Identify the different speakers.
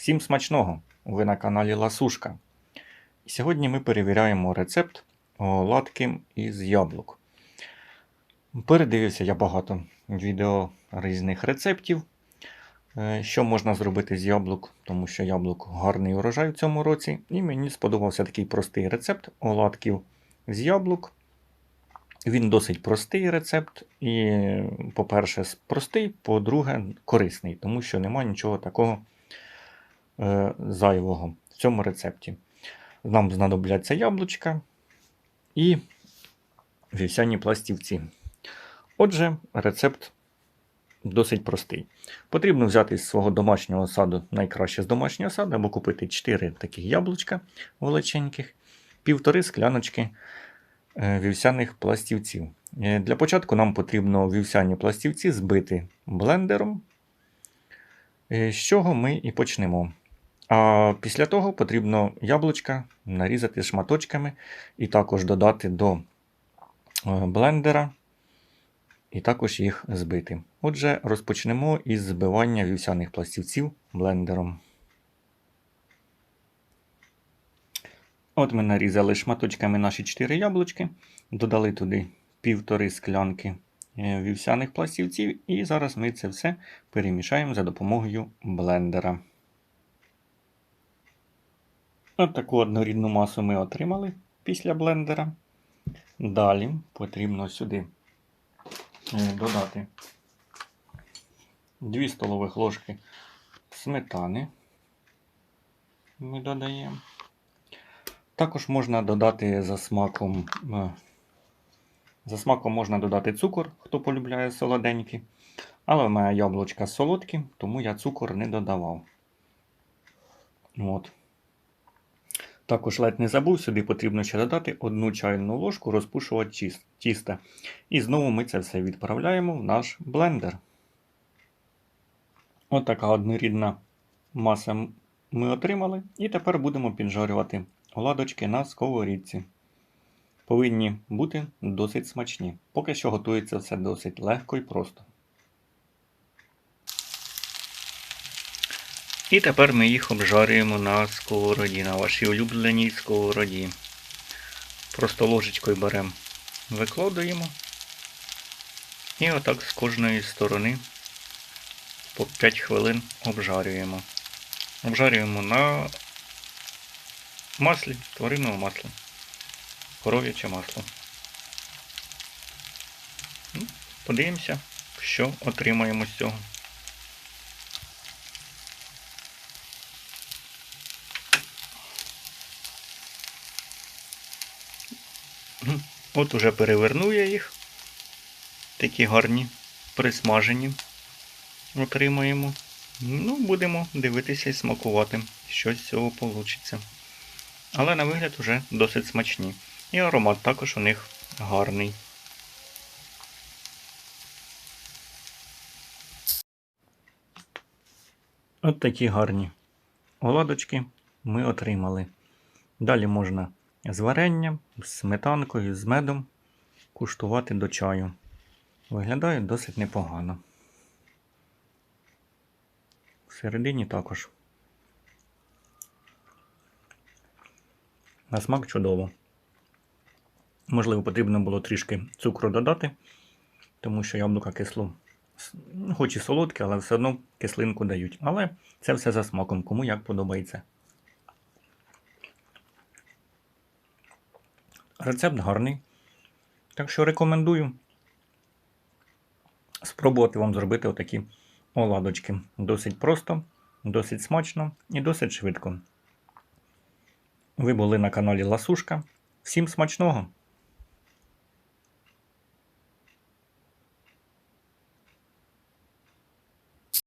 Speaker 1: Всім смачного! Ви на каналі Ласушка. Сьогодні ми перевіряємо рецепт оладки із яблук. Передивився я багато відео різних рецептів, е, що можна зробити з яблук, тому що яблук гарний урожай в цьому році. І мені сподобався такий простий рецепт оладків з яблук. Він досить простий рецепт, і, по-перше, простий, по-друге, корисний, тому що немає нічого такого зайвого в цьому рецепті. Нам знадобляться яблучка і вівсяні пластівці. Отже, рецепт досить простий. Потрібно взяти з свого домашнього саду, найкраще з домашнього саду, або купити 4 такі яблучка величеньких, півтори скляночки е, вівсяних пластівців. Е, Для початку нам потрібно вівсяні пластівці збити блендером, е, з чого ми і почнемо. А після того потрібно яблучка нарізати шматочками і також додати до е, блендера і також їх збити. Отже, розпочнемо із збивання вівсяних пластівців блендером. От ми нарізали шматочками наші 4 яблучки, додали туди півтори склянки е, вівсяних пластівців, і зараз ми це все перемішаємо за допомогою блендера. От таку однорідну масу ми отримали після блендера. Далі потрібно сюди е, додати 2 столових ложки сметани. Ми додаємо. Також можна додати за смаком. е, За смаком можна додати цукор, хто полюбляє солоденькі. Але в мене яблучка солодкі, тому я цукор не додавав. От. Також ледь не забув, сюди потрібно ще додати одну чайну ложку розпушувати тіста. І знову ми це все відправляємо в наш блендер. От така однорідна маса ми отримали. І тепер будемо піджарювати оладочки на сковорідці. Повинні бути досить смачні. Поки що готується все досить легко і просто. І тепер ми їх обжарюємо на сковороді, на вашій улюбленій сковороді. Просто ложечкою беремо, викладуємо. І отак з кожної сторони по 5 хвилин обжарюємо. Обжарюємо на маслі, тваринному маслі, коров'яче масло. Ну, Подивимося, що отримаємо з цього. От уже перевернув я їх. Такі гарні, присмажені. Отримаємо. Ну, будемо дивитися і смакувати, що з цього вийде. Але на вигляд вже досить смачні. І аромат також у них гарний. От такі гарні оладочки ми отримали. Далі можна з варенням, з сметанкою, з медом куштувати до чаю. Виглядає досить непогано. Всередині також. На смак чудово. Можливо, потрібно було трішки цукру додати, тому що яблука кисло, ну, хоч і солодке, але все одно кислинку дають. Але це все за смаком, кому як подобається. Рецепт гарний. Так що рекомендую спробувати вам зробити отакі оладочки. Досить просто, досить смачно і досить швидко. Ви були на каналі Ласушка. Всім смачного!